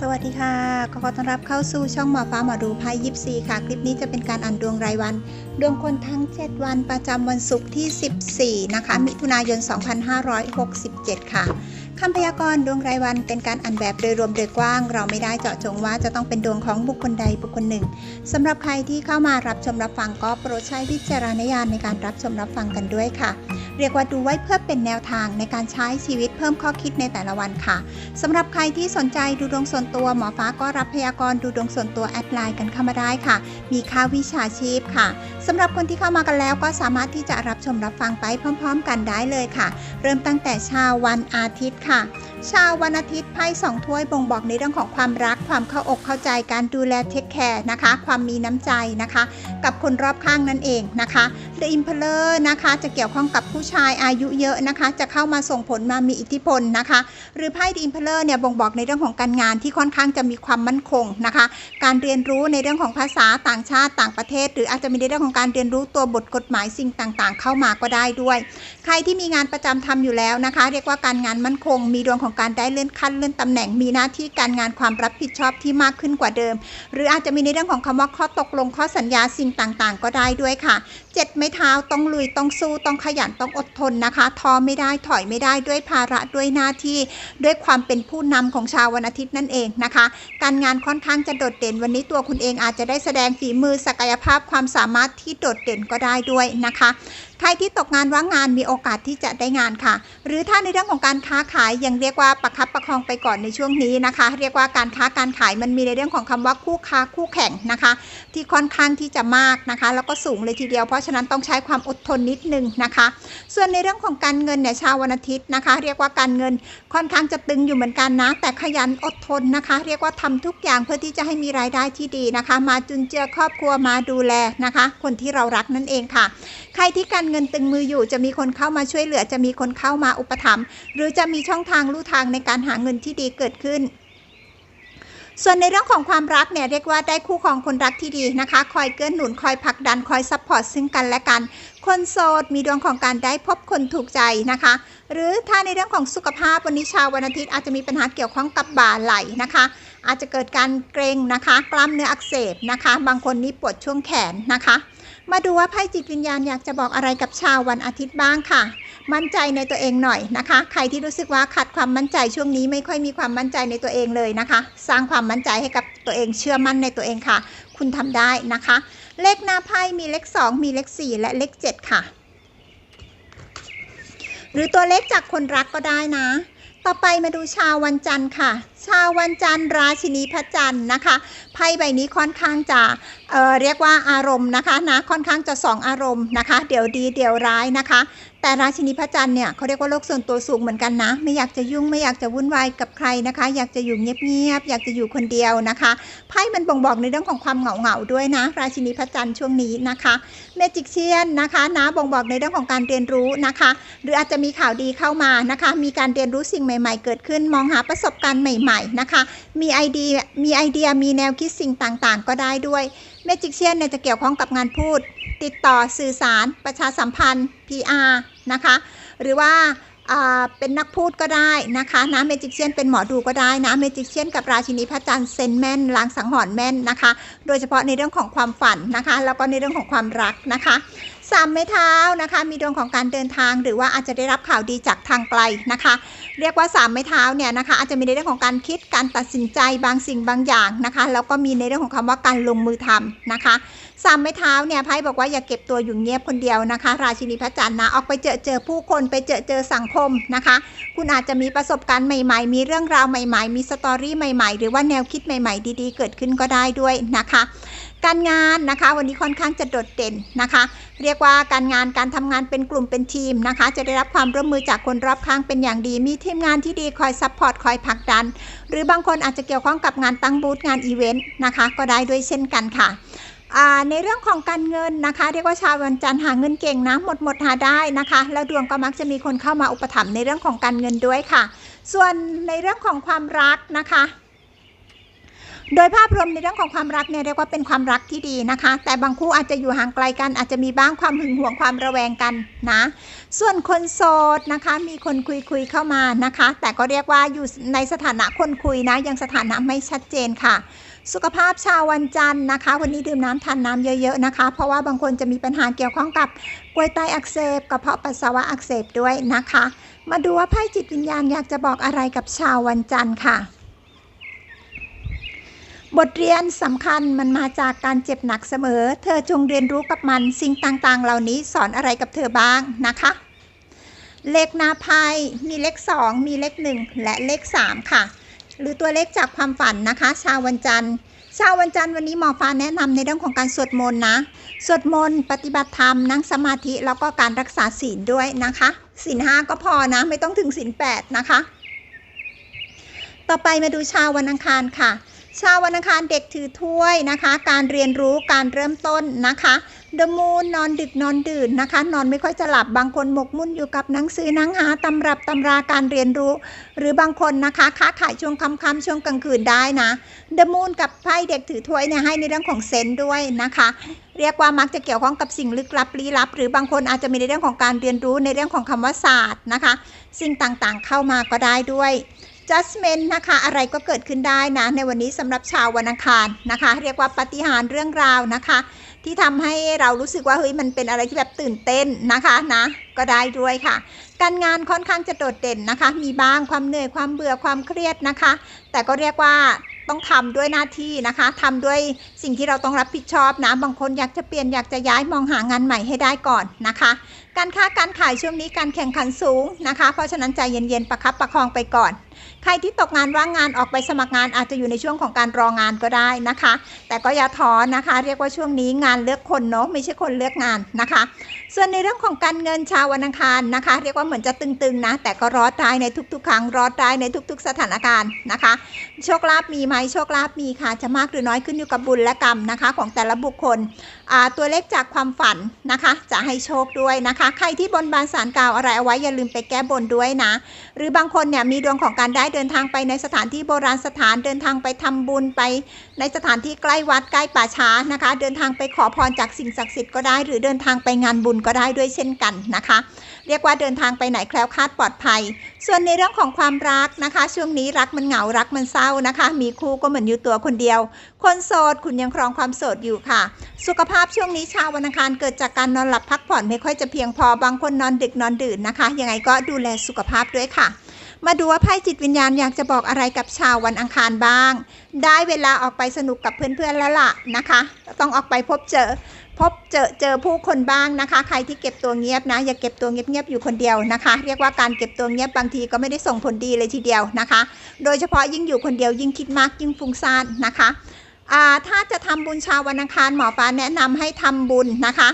สวัสดีค่ะ ขอต้อนรับเข้าสู่ช่องหมอฟ้าหมอดูไพ่ยิปซีค่ะ คลิปนี้จะเป็นการอ่านดวงรายวัน ดวงคนทั้ง 7 วันประจำวันศุกร์ที่ 14 นะคะ มิถุนายน 2567 ค่ะคำพยากรณ์ดวงรายวันเป็นการอ่านแบบโดยรวมโดยกว้าง เราไม่ได้เจาะจงว่าจะต้องเป็นดวงของบุคคลใดบุคคลหนึ่งสำหรับใครที่เข้ามารับชมรับฟังก็โปรดใช้วิจารณญาณในการรับชมรับฟังกันด้วยค่ะ เรียกว่าดูไว้เพื่อเป็นแนวทางในการใช้ชีวิตเพิ่มข้อคิดในแต่ละวันค่ะสำหรับใครที่สนใจดูดวงส่วนตัวหมอฟ้าก็รับพยากรณ์ดูดวงส่วนตัวแอดไลน์กันเข้ามาได้ค่ะ มีค่าวิชาชีพค่ะสำหรับคนที่เข้ามากันแล้วก็สามารถที่จะรับชมรับฟังไปพร้อม ๆ กันได้เลยค่ะ เริ่มตั้งแต่เชาวันอาทิตย์ค่ะ ชาววันอาทิตย์ไพ่สองถ้วยบ่งบอกในเรื่องของความรัก ความเข้าอกเข้าใจการดูแลเทคแคร์นะคะ ความมีน้ำใจนะคะ กับคนรอบข้างนั่นเองนะคะ The Emperor นะคะจะเกี่ยวข้องกับผู้ชายอายุเยอะนะคะ จะเข้ามาส่งผลมามีอิทธิพลนะคะ หรือไพ่ The Emperor เนี่ยบ่งบอกในเรื่องของการงานที่ค่อนข้างจะมีความมั่นคงนะคะ การเรียนรู้ในเรื่องของภาษาต่างชาติต่างประเทศ หรืออาจจะมีในเรื่องของการเรียนรู้ตัวบทกฎหมายสิ่งต่างๆ เข้ามาก็ได้ด้วย ใครที่มีงานประจำทำอยู่แล้วนะคะ เรียกว่าการงานมั่นคง มีดวงของการได้เลื่อนขั้นเลื่อนตำแหน่งมีหน้าที่การงานความรับผิดชอบที่มากขึ้นกว่าเดิม หรืออาจจะมีในเรื่องของคำว่าข้อตกลงข้อสัญญาสิ่งต่างๆ ก็ได้ด้วยค่ะ เจ็ดไม้เท้าต้องลุยต้องสู้ต้องขยันต้องอดทนนะคะท้อไม่ได้ถอยไม่ได้ด้วยภาระด้วยหน้าที่ด้วยความเป็นผู้นำของชาววันอาทิตย์นั่นเองนะคะ การงานค่อนข้างจะโดดเด่นวันนี้ตัวคุณเองอาจจะได้แสดงฝีมือศักยภาพความสามารถที่โดดเด่นก็ได้ด้วยนะคะใครที่ตกงานว่างงานมีโอกาสที่จะได้งานค่ะ หรือถ้าในเรื่องของการค้าขายยังเรียกว่าประคับประคองไปก่อนในช่วงนี้นะคะ เรียกว่าการค้าการขายมันมีในเรื่องของคำว่าคู่ค้าคู่แข่งนะคะ ที่ค่อนข้างที่จะมากนะคะ แล้วก็สูงเลยทีเดียวเพราะฉะนั้นต้องใช้ความอดทนนิดนึงนะคะ ส่วนในเรื่องของการเงินเนี่ยชาววันอาทิตย์นะคะ เรียกว่าการเงินค่อนข้างจะตึงอยู่เหมือนกันนะ แต่ขยันอดทนนะคะ เรียกว่าทำทุกอย่างเพื่อที่จะให้มีรายได้ที่ดีนะคะ มาจุนเจือครอบครัวมาดูแลนะคะ คนที่เรารักนั่นเองค่ะ ใครที่การเงินตึงมืออยู่จะมีคนเข้ามาช่วยเหลือจะมีคนเข้ามาอุปถัมภ์หรือจะมีช่องทางลู่ทางในการหาเงินที่ดีเกิดขึ้น ส่วนในเรื่องของความรักเนี่ยเรียกว่าได้คู่ของคนรักที่ดีนะคะ คอยเกื้อหนุนคอยผลักดันคอยซัพพอร์ตซึ่งกันและกัน คนโสดมีดวงของการได้พบคนถูกใจนะคะ หรือถ้าในเรื่องของสุขภาพวันนี้ชาววันอาทิตย์อาจจะมีปัญหาเกี่ยวข้องกับบ่าไหลนะคะ อาจจะเกิดการเกรงนะคะ กล้ามเนื้ออักเสบนะคะ บางคนนี่ปวดช่วงแขนนะคะ มาดูว่าไพ่จิตวิญญาณอยากจะบอกอะไรกับชาววันอาทิตย์บ้างค่ะ มั่นใจในตัวเองหน่อยนะคะ ใครที่รู้สึกว่าขาดความมั่นใจช่วงนี้ไม่ค่อยมีความมั่นใจในตัวเองเลยนะคะ สร้างความมั่นใจให้กับตัวเองเชื่อมั่นในตัวเองค่ะ คุณทำได้นะคะ เลขหน้าไพ่มีเลข 2 มีเลข 4 และเลข 7 ค่ะ หรือตัวเลขจากคนรักก็ได้นะต่อไปมาดูชาววันจันทร์ค่ะ ชาววันจันทร์ราชินีพระจันทร์นะคะไพ่ใบนี้ค่อนข้างจะเอ่อเรียกว่าอารมณ์นะคะนะค่อนข้างจะสองอารมณ์นะคะ เดี๋ยวดีเดี๋ยวร้ายนะคะ แต่ราชินีพระจันทร์เนี่ยเขาเรียกว่าโลกส่วนตัวสูงเหมือนกันนะ ไม่อยากจะยุ่งไม่อยากจะวุ่นวายกับใครนะคะ อยากจะอยู่เงียบๆอยากจะอยู่คนเดียวนะคะไพ่มันบ่งบอกในเรื่องของความเหงาๆด้วยนะ ราชินีพระจันทร์ช่วงนี้นะคะเมจิกเชียนนะคะนะบ่งบอกในเรื่องของการเรียนรู้นะคะ หรืออาจจะมีข่าวดีเข้ามานะคะ มีการเรียนรู้สิ่งใหม่ ๆ เกิดขึ้นมองหาประสบการณ์ใหม่ ๆนะคะ มีไอเดียมีไอเดียมีแนวคิดสิ่งต่างๆ ก็ได้ด้วย เมจิกเชียนเนี่ยจะเกี่ยวข้องกับงานพูด ติดต่อสื่อสาร ประชาสัมพันธ์ PR นะคะ หรือว่าเป็นนักพูดก็ได้นะคะนะเมจิกเชียนเป็นหมอดูก็ได้นะเมจิกเชียนกับราชินีพระจันทร์เซนแมนลางสังหรณ์แม่นนะคะ โดยเฉพาะในเรื่องของความฝันนะคะ แล้วก็ในเรื่องของความรักนะคะ สามไม้เท้านะคะ มีดวงของการเดินทาง หรือว่าอาจจะได้รับข่าวดีจากทางไกลนะคะ เรียกว่าสามไม้เท้าเนี่ยนะคะ อาจจะมีในเรื่องของการคิดการตัดสินใจบางสิ่งบางอย่างนะคะ แล้วก็มีในเรื่องของคำว่าการลงมือทำนะคะ สามไม้เท้าเนี่ยไพ่บอกว่าอย่าเก็บตัวอยู่เงียบคนเดียวนะคะ ราชินีพระจันทร์นะออกไปเจอเจอผู้คนไปเจอเจอสังคมนะคะ คุณอาจจะมีประสบการณ์ใหม่ ๆ มีเรื่องราวใหม่ ๆ มีสตอรี่ใหม่ ๆ หรือว่าแนวคิดใหม่ ๆ ดีๆ เกิดขึ้นก็ได้ด้วยนะคะ การงานนะคะวันนี้ค่อนข้างจะโดดเด่นนะคะ เรียกว่าการงานการทำงานเป็นกลุ่มเป็นทีมนะคะ จะได้รับความร่วมมือจากคนรอบข้างเป็นอย่างดี มีทีมงานที่ดีคอยซัพพอร์ตคอยผลักดัน หรือบางคนอาจจะเกี่ยวข้องกับงานตั้งบูธงานอีเวนต์นะคะ ก็ได้ด้วยเช่นกันค่ะ ในเรื่องของการเงินนะคะ เรียกว่าชาววันจันทร์หาเงินเก่งนะหมดหมดหาได้นะคะ แล้วดวงก็มักจะมีคนเข้ามาอุปถัมภ์ในเรื่องของการเงินด้วยค่ะ ส่วนในเรื่องของความรักนะคะ โดยภาพรวมในเรื่องของความรักเนี่ยเรียกว่าเป็นความรักที่ดีนะคะ แต่บางคู่อาจจะอยู่ห่างไกลกัน อาจจะมีบ้างความหึงหวงความระแวงกันนะ ส่วนคนโสดนะคะ มีคนคุยคุยเข้ามานะคะ แต่ก็เรียกว่าอยู่ในสถานะคนคุยนะ ยังสถานะไม่ชัดเจนค่ะ สุขภาพชาววันจันทร์นะคะ วันนี้ดื่มน้ำทานน้ำเยอะๆนะคะ เพราะว่าบางคนจะมีปัญหาเกี่ยวข้องกับกล้วยไตอักเสบกระเพาะปัสสาวะอักเสบด้วยนะคะ มาดูว่าไพ่จิตวิญญาณอยากจะบอกอะไรกับชาววันจันทร์ค่ะ บทเรียนสำคัญมันมาจากการเจ็บหนักเสมอ เธอจงเรียนรู้กับมันสิ่งต่างๆ เหล่านี้สอนอะไรกับเธอบ้างนะคะ เลขหน้าไพ่มีเลข 2 มีเลข 1 และเลข 3 ค่ะ หรือตัวเลขจากความฝันนะคะ ชาววันจันทร์ชาววันจันทร์วันนี้หมอฟ้าแนะนำในเรื่องของการสวดมนต์นะ สวดมนต์ปฏิบัติธรรมนั่งสมาธิแล้วก็การรักษาศีลด้วยนะคะศีลห้าก็พอนะ ไม่ต้องถึงศีลแปดนะคะ ต่อไปมาดูชาววันอังคารค่ะ ชาววันอังคารเด็กถือถ้วยนะคะ การเรียนรู้การเริ่มต้นนะคะเดมูนนอนดึกนอนดื่นนะคะ นอนไม่ค่อยจะหลับบางคนหมกมุ่นอยู่กับหนังสือหนังหาตำรับตำราการเรียนรู้ หรือบางคนนะคะค้าขายช่วงค่ำๆช่วงกลางคืนได้นะเดมูนกับไพ่เด็กถือถ้วยเนี่ยให้ในเรื่องของเซนด้วยนะคะ เรียกว่ามักจะเกี่ยวข้องกับสิ่งลึกลับลี้ลับ หรือบางคนอาจจะมีในเรื่องของการเรียนรู้ในเรื่องของคำว่าศาสตร์นะคะ สิ่งต่างๆเข้ามาก็ได้ด้วย judgment นะคะอะไรก็เกิดขึ้นได้นะในวันนี้สำหรับชาววันอังคารนะคะ เรียกว่าปฏิหารเรื่องราวนะคะ ที่ทำให้เรารู้สึกว่าเฮ้ยมันเป็นอะไรที่แบบตื่นเต้นนะคะนะก็ได้ด้วยค่ะ การงานค่อนข้างจะโดดเด่นนะคะ มีบ้างความเหนื่อยความเบื่อความเครียดนะคะ แต่ก็เรียกว่าต้องทำด้วยหน้าที่นะคะทำด้วยสิ่งที่เราต้องรับผิดชอบนะ บางคนอยากจะเปลี่ยนอยากจะย้ายมองหางานใหม่ให้ได้ก่อนนะคะ การค้าการขายช่วงนี้การแข่งขันสูงนะคะ เพราะฉะนั้นใจเย็นๆประคับประคองไปก่อน ใครที่ตกงานว่างงานออกไปสมัครงานอาจจะอยู่ในช่วงของการรองานก็ได้นะคะ แต่ก็อย่าท้อนะคะ เรียกว่าช่วงนี้งานเลือกคนเนาะไม่ใช่คนเลือกงานนะคะ ส่วนในเรื่องของการเงินชาววันอังคารนะคะ เรียกว่าเหมือนจะตึงๆนะ แต่ก็รอดได้ในทุกๆ ครั้งรอดได้ในทุก ๆ สถานการณ์นะคะ โชคลาภมีไหมโชคลาภมีค่ะจะมากหรือน้อยขึ้นอยู่กับบุญและกรรมนะคะ ของแต่ละบุคคล ตัวเลขจากความฝันนะคะ จะให้โชคด้วยนะคะ ใครที่บนบานสารกล่าวอะไรเอาไว้อย่าลืมไปแก้บนด้วยนะ หรือบางคนเนี่ยมีดวงของการได้เดินทางไปในสถานที่โบราณสถานเดินทางไปทำบุญไป ในสถานที่ใกล้วัดใกล้ป่าช้านะคะ เดินทางไปขอพรจากสิ่งศักดิ์สิทธิ์ก็ได้ หรือเดินทางไปงานบุญก็ได้ด้วยเช่นกันนะคะ เรียกว่าเดินทางไปไหนแคล้วคลาดปลอดภัย ส่วนในเรื่องของความรักนะคะ ช่วงนี้รักมันเหงารักมันเศร้านะคะ มีคู่ก็เหมือนอยู่ตัวคนเดียว คนโสดคุณยังครองความโสดอยู่ค่ะ สุขภาพช่วงนี้ชาววันอังคารเกิดจากการนอนหลับพักผ่อนไม่ค่อยจะเพียงพอบางคนนอนดึกนอนดื่นนะคะ ยังไงก็ดูแลสุขภาพด้วยค่ะ มาดูว่าไพ่จิตวิญญาณอยากจะบอกอะไรกับชาววันอังคารบ้าง ได้เวลาออกไปสนุกกับเพื่อนๆแล้วล่ะนะคะ ต้องออกไปพบเจอ พบเจอเจอผู้คนบ้างนะคะ ใครที่เก็บตัวเงียบนะ อย่าเก็บตัวเงียบๆอยู่คนเดียวนะคะ เรียกว่าการเก็บตัวเงียบบางทีก็ไม่ได้ส่งผลดีเลยทีเดียวนะคะ โดยเฉพาะยิ่งอยู่คนเดียวยิ่งคิดมากยิ่งฟุ้งซ่านนะคะถ้าจะทำบุญชาววันอังคารหมอฟ้าแนะนำให้ทำบุญนะคะ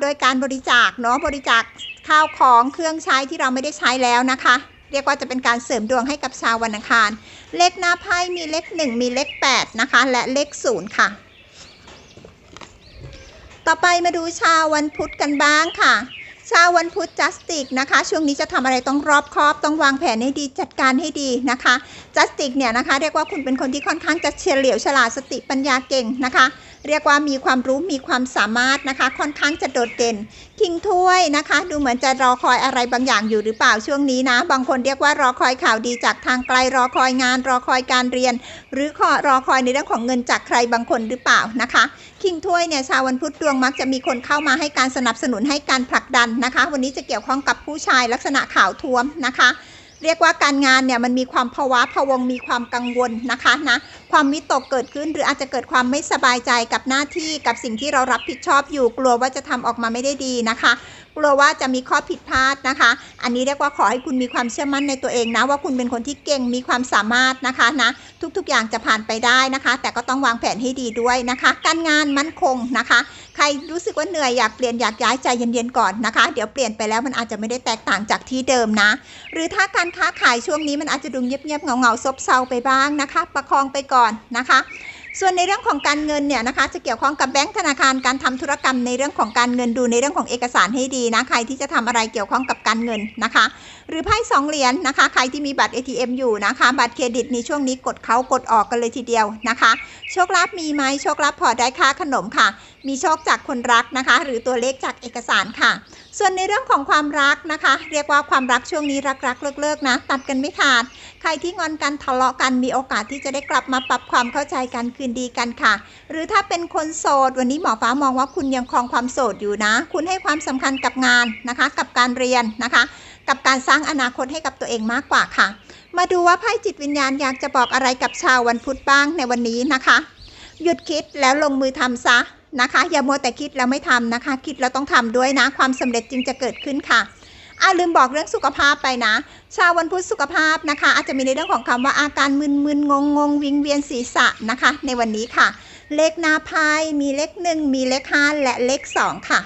โดยการบริจาคเนาะบริจาคข้าวของเครื่องใช้ที่เราไม่ได้ใช้แล้วนะคะ เรียกว่าจะเป็นการเสริมดวงให้กับชาววันอังคาร เลขหน้าไพ่มีเลข 1 มีเลข 8 นะคะ และเลข 0 ค่ะ ต่อไปมาดูชาววันพุธกันบ้างค่ะชาววันพุธจัสติกนะคะ ช่วงนี้จะทำอะไรต้องรอบคอบ ต้องวางแผนให้ดีจัดการให้ดีนะคะจัสติกเนี่ยนะคะ เรียกว่าคุณเป็นคนที่ค่อนข้างจะเฉลียวฉลาดสติปัญญาเก่งนะคะ เรียกว่ามีความรู้มีความสามารถนะคะ ค่อนข้างจะโดดเด่น คิงถ้วยนะคะ ดูเหมือนจะรอคอยอะไรบางอย่างอยู่หรือเปล่าช่วงนี้นะ บางคนเรียกว่ารอคอยข่าวดีจากทางไกลรอคอยงาน รอคอยการเรียน หรือขอรอคอยในเรื่องของเงินจากใครบางคนหรือเปล่านะคะ คิงถ้วยเนี่ยชาววันพุธดวงมักจะมีคนเข้ามาให้การสนับสนุนให้การผลักดันนะคะ วันนี้จะเกี่ยวข้องกับผู้ชายลักษณะข่าวท้วมนะคะ เรียกว่าการงานเนี่ยมันมีความภาวะพะวงมีความกังวลนะคะนะความวิตกเกิดขึ้นหรืออาจจะเกิดความไม่สบายใจกับหน้าที่กับสิ่งที่เรารับผิดชอบอยู่กลัวว่าจะทำออกมาไม่ได้ดีนะคะ กลัวว่าจะมีข้อผิดพลาดนะคะ อันนี้เรียกว่าขอให้คุณมีความเชื่อมั่นในตัวเองนะ ว่าคุณเป็นคนที่เก่งมีความสามารถนะคะนะทุกๆอย่างจะผ่านไปได้นะคะ แต่ก็ต้องวางแผนให้ดีด้วยนะคะ การงานมั่นคงนะคะ ใครรู้สึกว่าเหนื่อยอยากเปลี่ยนอยากย้ายใจเย็นๆก่อนนะคะ เดี๋ยวเปลี่ยนไปแล้วมันอาจจะไม่ได้แตกต่างจากที่เดิมนะ หรือถ้าการค้าขายช่วงนี้มันอาจจะดูเงียบๆเงาๆซบเซาไปบ้างนะคะ ประคองไปก่อนนะคะ ส่วนในเรื่องของการเงินเนี่ยนะคะจะเกี่ยวข้องกับแบงก์ธนาคารการทำธุรกรรมในเรื่องของการเงินดูในเรื่องของเอกสารให้ดีนะใครที่จะทำอะไรเกี่ยวข้องกับการเงินนะคะ หรือไพ่สองเหรียญนนะคะ ใครที่มีบัตร ATM อยู่นะคะ บัตรเครดิตในช่วงนี้กดเขากดออกกันเลยทีเดียวนะคะ โชคลาภมีไหมโชคลาภพอได้ค่าขนมค่ะ มีโชคจากคนรักนะคะ หรือตัวเลขจากเอกสารค่ะ ส่วนในเรื่องของความรักนะคะ เรียกว่าความรักช่วงนี้รักๆเลิกๆนะ ตัดกันไม่ขาด ใครที่งอนกันทะเลาะกันมีโอกาสที่จะได้กลับมาปรับความเข้าใจกันคืนดีกันค่ะ หรือถ้าเป็นคนโสด วันนี้หมอฟ้ามองว่าคุณยังครองความโสดอยู่นะ คุณให้ความสำคัญกับงานนะคะ กับการเรียนนะคะ กับการสร้างอนาคตให้กับตัวเองมากกว่าค่ะ มาดูว่าไพ่จิตวิญญาณอยากจะบอกอะไรกับชาววันพุธบ้างในวันนี้นะคะ หยุดคิดแล้วลงมือทำซะ นะคะ อย่ามัวแต่คิดแล้วไม่ทำนะคะ คิดแล้วต้องทำด้วยนะ ความสำเร็จจึงจะเกิดขึ้นค่ะอ่าลืมบอกเรื่องสุขภาพไปนะ ชาววันพุธสุขภาพนะคะ อาจจะมีในเรื่องของคำว่าอาการมึนๆงงงๆวิงเวียนศีรษะนะคะ ในวันนี้ค่ะ เลขหน้าไพ่มีเลขหนึ่งมีเลขห้าและเลขสองค่ะ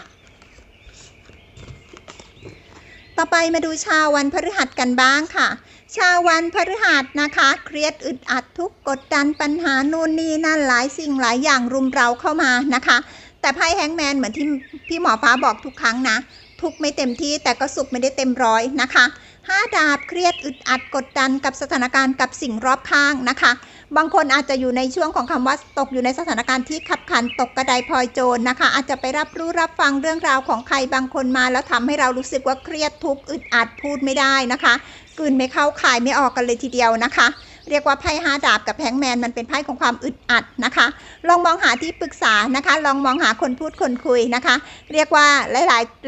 ต่อไปมาดูชาววันพฤหัสกันบ้างค่ะ ชาววันพฤหัสนะคะ เครียดอึดอัดทุกกดดันปัญหานู่นนี่นั่นหลายสิ่งหลายอย่างรุมเราเข้ามานะคะ แต่ไพ่แฮงแมนเหมือนที่พี่หมอฟ้าบอกทุกครั้งนะ ทุกไม่เต็มที่แต่ก็สุขไม่ได้เต็มร้อยนะคะห้าดาบเครียดอึดอัดกดดันกับสถานการณ์กับสิ่งรอบข้างนะคะ บางคนอาจจะอยู่ในช่วงของคำว่าตกอยู่ในสถานการณ์ที่ขับขันตกกระไดพลอยโจรนะคะ อาจจะไปรับรู้รับฟังเรื่องราวของใครบางคนมา แล้วทำให้เรารู้สึกว่าเครียดทุกข์อึดอัดพูดไม่ได้นะคะ กลืนไม่เข้าขายไม่ออกกันเลยทีเดียวนะคะ เรียกว่าไพ่ห้าดาบกับแฮงแมนมันเป็นไพ่ของความอึดอัดนะคะ ลองมองหาที่ปรึกษานะคะ ลองมองหาคนพูดคนคุยนะคะ เรียกว่าห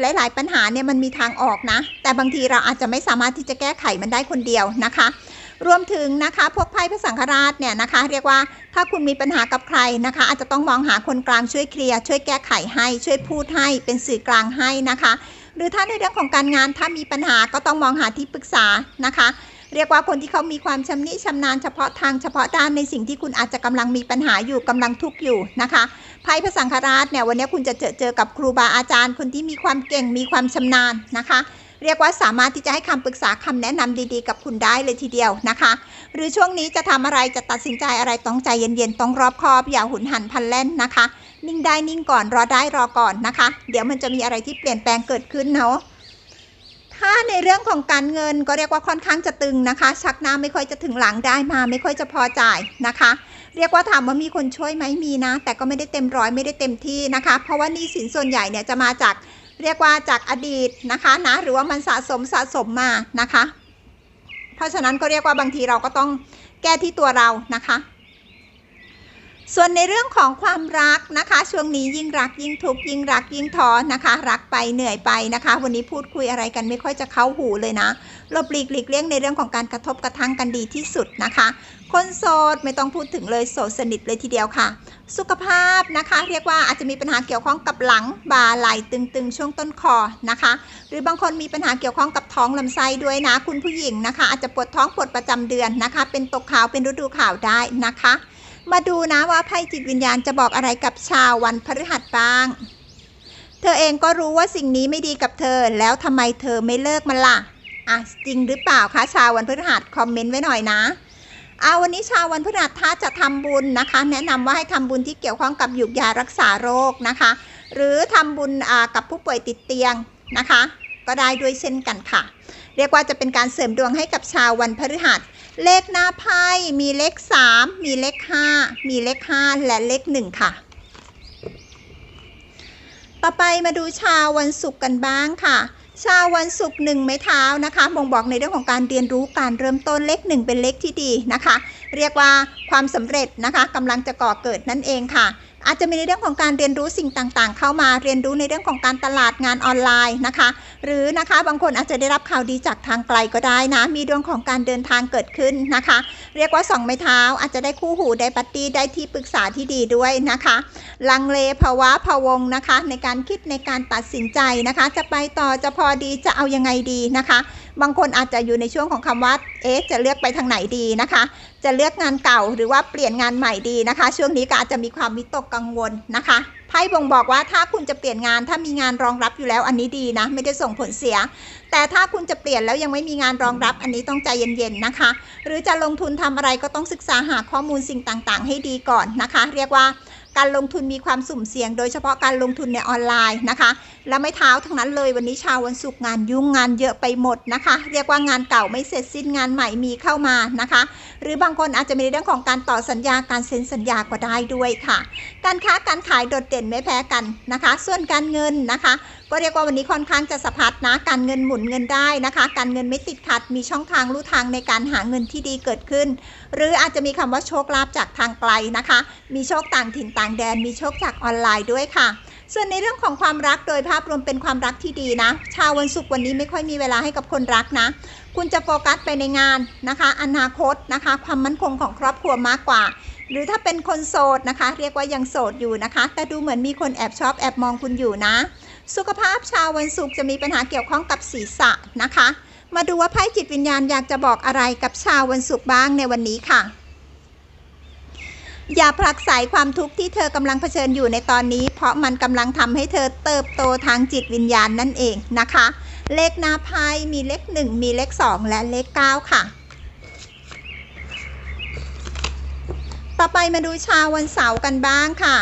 ลาย ๆ หลาย ๆ ปัญหาเนี่ยมันมีทางออกนะ แต่บางทีเราอาจจะไม่สามารถที่จะแก้ไขมันได้คนเดียวนะคะรวมถึงนะคะพวกไพ่พระสังฆราชเนี่ยนะคะ เรียกว่าถ้าคุณมีปัญหากับใครนะคะ อาจจะต้องมองหาคนกลางช่วยเคลียร์ช่วยแก้ไขให้ช่วยพูดให้เป็นสื่อกลางให้นะคะ หรือถ้าในเรื่องของการงานถ้ามีปัญหาก็ต้องมองหาที่ปรึกษานะคะ เรียกว่าคนที่เขามีความชำนิชำนาญเฉพาะทางเฉพาะด้านในสิ่งที่คุณอาจจะกำลังมีปัญหาอยู่กำลังทุกข์อยู่นะคะไพ่พระสังฆราชเนี่ยวันนี้คุณจะเจอเจอกับครูบาอาจารย์คนที่มีความเก่งมีความชำนาญนะคะเรียกว่าสามารถที่จะให้คำปรึกษาคำแนะนำดีๆ กับคุณได้เลยทีเดียวนะคะ หรือช่วงนี้จะทำอะไรจะตัดสินใจอะไรต้องใจเย็นๆ ต้องรอบคอบอย่าหุนหันพลันแล่นนะคะ นิ่งได้นิ่งก่อนรอได้รอก่อนนะคะ เดี๋ยวมันจะมีอะไรที่เปลี่ยนแปลงเกิดขึ้นเนาะถ้าในเรื่องของการเงินก็เรียกว่าค่อนข้างจะตึงนะคะ ชักหน้าไม่ค่อยจะถึงหลังได้มา ไม่ค่อยจะพอจ่ายนะคะ เรียกว่าถามว่ามีคนช่วยไหมมีนะ แต่ก็ไม่ได้เต็มร้อยไม่ได้เต็มที่นะคะ เพราะว่านี้สินส่วนใหญ่เนี่ยจะมาจากเรียกว่าจากอดีตนะคะนะหรือว่ามันสะสมสะสมมานะคะ เพราะฉะนั้นก็เรียกว่าบางทีเราก็ต้องแก้ที่ตัวเรานะคะ ส่วนในเรื่องของความรักนะคะ ช่วงนี้ยิ่งรักยิ่งทุกข์ยิ่งรักยิ่งท้อนะคะ รักไปเหนื่อยไปนะคะ วันนี้พูดคุยอะไรกันไม่ค่อยจะเข้าหูเลยนะหลบหลีกหลีกเลี่ยงในเรื่องของการกระทบกระทั่งกันดีที่สุดนะคะ คนโสดไม่ต้องพูดถึงเลยโสดสนิทเลยทีเดียวค่ะ สุขภาพนะคะ เรียกว่าอาจจะมีปัญหาเกี่ยวข้องกับหลังบ่าไหล่ตึงๆ ช่วงต้นคอนะคะ หรือบางคนมีปัญหาเกี่ยวข้องกับท้องลำไส้ด้วยนะ คุณผู้หญิงนะคะ อาจจะปวดท้องปวดประจำเดือนนะคะ เป็นตกขาวเป็นฤดูขาวได้นะคะ มาดูนะว่าไพ่จิตวิญญาณจะบอกอะไรกับชาววันพฤหัสบ้าง เธอเองก็รู้ว่าสิ่งนี้ไม่ดีกับเธอ แล้วทำไมเธอไม่เลิกมันล่ะอะจริงหรือเปล่าคะชาววันพฤหัสคอมเมนต์ไว้หน่อยนะเอาวันนี้ชาววันพฤหัสถ้าจะทำบุญนะคะ แนะนำว่าให้ทำบุญที่เกี่ยวข้องกับหยุกยารักษาโรคนะคะ หรือทำบุญกับผู้ป่วยติดเตียงนะคะ ก็ได้ด้วยเช่นกันค่ะ เรียกว่าจะเป็นการเสริมดวงให้กับชาววันพฤหัส เลขหน้าไพ่มีเลข 3 มีเลข 5 มีเลข 5 และเลข 1 ค่ะ ต่อไปมาดูชาววันศุกร์กันบ้างค่ะ ชาววันศุกร์หนึ่งไม้เท้านะคะบ่งบอกในเรื่องของการเรียนรู้การเริ่มต้นเลขหนึ่งเป็นเลขที่ดีนะคะ เรียกว่าความสำเร็จนะคะกำลังจะก่อเกิดนั่นเองค่ะ อาจจะมีในเรื่องของการเรียนรู้สิ่งต่างๆ เข้ามาเรียนรู้ในเรื่องของการตลาดงานออนไลน์นะคะ หรือนะคะบางคนอาจจะได้รับข่าวดีจากทางไกลก็ได้นะ มีดวงของการเดินทางเกิดขึ้นนะคะ เรียกว่าสองไม้เท้า อาจจะได้คู่หูได้ปัตตี้ได้ที่ปรึกษาที่ดีด้วยนะคะ ลังเลภาวะพะวงนะคะ ในการคิดในการตัดสินใจนะคะ จะไปต่อจะพอดีจะเอายังไงดีนะคะ บางคนอาจจะอยู่ในช่วงของคำว่า เอ๊ะ จะเลือกไปทางไหนดีนะคะ จะเลือกงานเก่าหรือว่าเปลี่ยนงานใหม่ดีนะคะ ช่วงนี้ก็อาจจะมีความวิตกกังวลนะคะไพ่บ่งบอกว่าถ้าคุณจะเปลี่ยนงานถ้ามีงานรองรับอยู่แล้วอันนี้ดีนะ ไม่ได้ส่งผลเสีย แต่ถ้าคุณจะเปลี่ยนแล้วยังไม่มีงานรองรับอันนี้ต้องใจเย็นๆนะคะ หรือจะลงทุนทำอะไรก็ต้องศึกษาหาข้อมูลสิ่งต่างๆ ให้ดีก่อนนะคะ เรียกว่าการลงทุนมีความสุ่มเสี่ยง โดยเฉพาะการลงทุนในออนไลน์นะคะและไม่เท้าทั้งนั้นเลยวันนี้ชาววันศุกร์งานยุ่งงานเยอะไปหมดนะคะ เรียกว่างานเก่าไม่เสร็จสิ้นงานใหม่มีเข้ามานะคะ หรือบางคนอาจจะมีเรื่องของการต่อสัญญาการเซ็นสัญญาก็ได้ด้วยค่ะ การค้าการขายโดดเด่นไม่แพ้กันนะคะ ส่วนการเงินนะคะ ก็เรียกว่าวันนี้ค่อนข้างจะสะพัดนะการเงินหมุนเงินได้นะคะ การเงินไม่ติดขัดมีช่องทางลู่ทางในการหาเงินที่ดีเกิดขึ้น หรืออาจจะมีคำว่าโชคลาภจากทางไกลนะคะ มีโชคต่างถิ่นต่างแดน มีโชคจากออนไลน์ด้วยค่ะ ส่วนในเรื่องของความรักโดยภาพรวมเป็นความรักที่ดีนะ ชาววันศุกร์วันนี้ไม่ค่อยมีเวลาให้กับคนรักนะ คุณจะโฟกัสไปในงานนะคะ อนาคตนะคะ ความมั่นคงของครอบครัวมากกว่า หรือถ้าเป็นคนโสดนะคะ เรียกว่ายังโสดอยู่นะคะ แต่ดูเหมือนมีคนแอบชอบแอบมองคุณอยู่นะ สุขภาพชาววันศุกร์จะมีปัญหาเกี่ยวข้องกับศีรษะนะคะ มาดูว่าไพ่จิตวิญญาณอยากจะบอกอะไรกับชาววันศุกร์บ้างในวันนี้ค่ะ อย่าผลักไสความทุกข์ที่เธอกำลังเผชิญอยู่ในตอนนี้ เพราะมันกำลังทำให้เธอเติบโตทางจิตวิญญาณนั่นเองนะคะ เลขหน้าไพ่มีเลข 1 มีเลข 2 และเลข 9 ค่ะ ต่อไปมาดูชาววันเสาร์กันบ้างค่ะ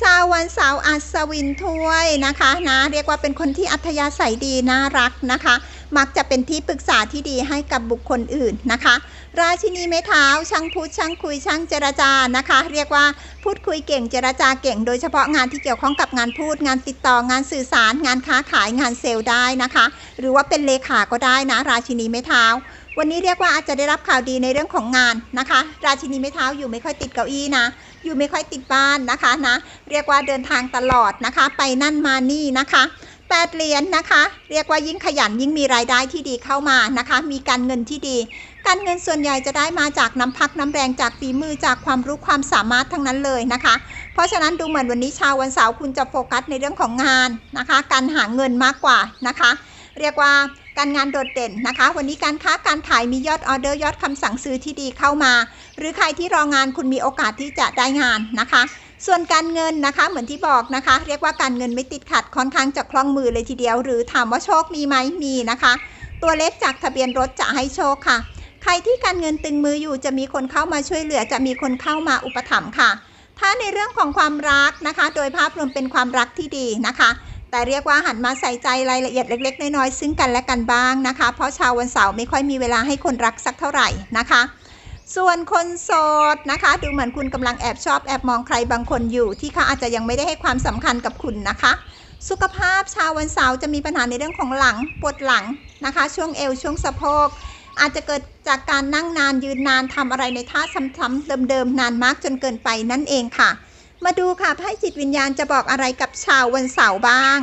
ชาววันเสาร์อัศวินถ้วยนะคะนะเรียกว่าเป็นคนที่อัธยาศัยดีน่ารักนะคะ มักจะเป็นที่ปรึกษาที่ดีให้กับบุคคลอื่นนะคะ ราชินีไม้เท้าช่างพูดช่างคุยช่างเจรจานะคะ เรียกว่าพูดคุยเก่งเจรจาเก่ง โดยเฉพาะงานที่เกี่ยวข้องกับงานพูด งานติดต่องานสื่อสารงานค้าขายงานเซลล์ได้นะคะ หรือว่าเป็นเลขาก็ได้นะ ราชินีไม้เท้าวันนี้เรียกว่าอาจจะได้รับข่าวดีในเรื่องของงานนะคะ ราชินีไม้เท้าอยู่ไม่ค่อยติดเก้าอี้นะ อยู่ไม่ค่อยติดบ้านนะคะนะ เรียกว่าเดินทางตลอดนะคะ ไปนั่นมานี่นะคะ แปดเหรียญนะคะ เรียกว่ายิ่งขยันยิ่งมีรายได้ที่ดีเข้ามานะคะ มีการเงินที่ดี การเงินส่วนใหญ่จะได้มาจากน้ำพักน้ำแรงจากฝีมือจากความรู้ความสามารถทั้งนั้นเลยนะคะ เพราะฉะนั้นดูเหมือนวันนี้ชาววันเสาร์คุณจะโฟกัสในเรื่องของงานนะคะ การหาเงินมากกว่านะคะ เรียกว่าการงานโดดเด่นนะคะ วันนี้การค้าการขายมียอดออเดอร์ยอดคำสั่งซื้อที่ดีเข้ามา หรือใครที่รองานคุณมีโอกาสที่จะได้งานนะคะ ส่วนการเงินนะคะเหมือนที่บอกนะคะ เรียกว่าการเงินไม่ติดขัดค่อนข้างจะคล่องมือเลยทีเดียว หรือถามว่าโชคมีไหมมีนะคะ ตัวเลขจากทะเบียนรถจะให้โชคค่ะ ใครที่การเงินตึงมืออยู่จะมีคนเข้ามาช่วยเหลือ จะมีคนเข้ามาอุปถัมภ์ค่ะ ถ้าในเรื่องของความรักนะคะ โดยภาพรวมเป็นความรักที่ดีนะคะแต่เรียกว่าหันมาใส่ใจรายละเอียดเล็ก ๆ น้อยๆซึ่งกันและกันบ้างนะคะ เพราะชาววันเสาร์ไม่ค่อยมีเวลาให้คนรักสักเท่าไหร่นะคะ ส่วนคนโสดนะคะ ดูเหมือนคุณกำลังแอบชอบแอบมองใครบางคนอยู่ ที่เขาอาจจะยังไม่ได้ให้ความสำคัญกับคุณนะคะ สุขภาพชาววันเสาร์จะมีปัญหาในเรื่องของหลังปวดหลังนะคะ ช่วงเอวช่วงสะโพกอาจจะเกิดจากการนั่งนานยืนนานทำอะไรในท่าซ้ำๆเดิมๆนานมากจนเกินไปนั่นเองค่ะ มาดูค่ะไพ่จิตวิญญาณจะบอกอะไรกับชาววันเสาร์บ้าง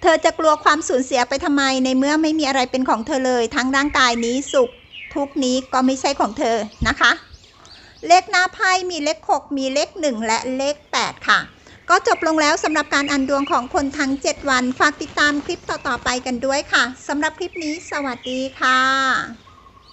เธอจะกลัวความสูญเสียไปทำไมในเมื่อไม่มีอะไรเป็นของเธอเลย ทั้งร่างกายนี้สุข ทุกนี้ก็ไม่ใช่ของเธอนะคะ เลขหน้าไพ่มีเลข 6 มีเลข 1 และเลข 8 ค่ะ ก็จบลงแล้วสำหรับการอันดวงของคนทั้ง 7 วัน ฝากติดตามคลิปต่อๆไปกันด้วยค่ะสำหรับคลิปนี้สวัสดีค่ะ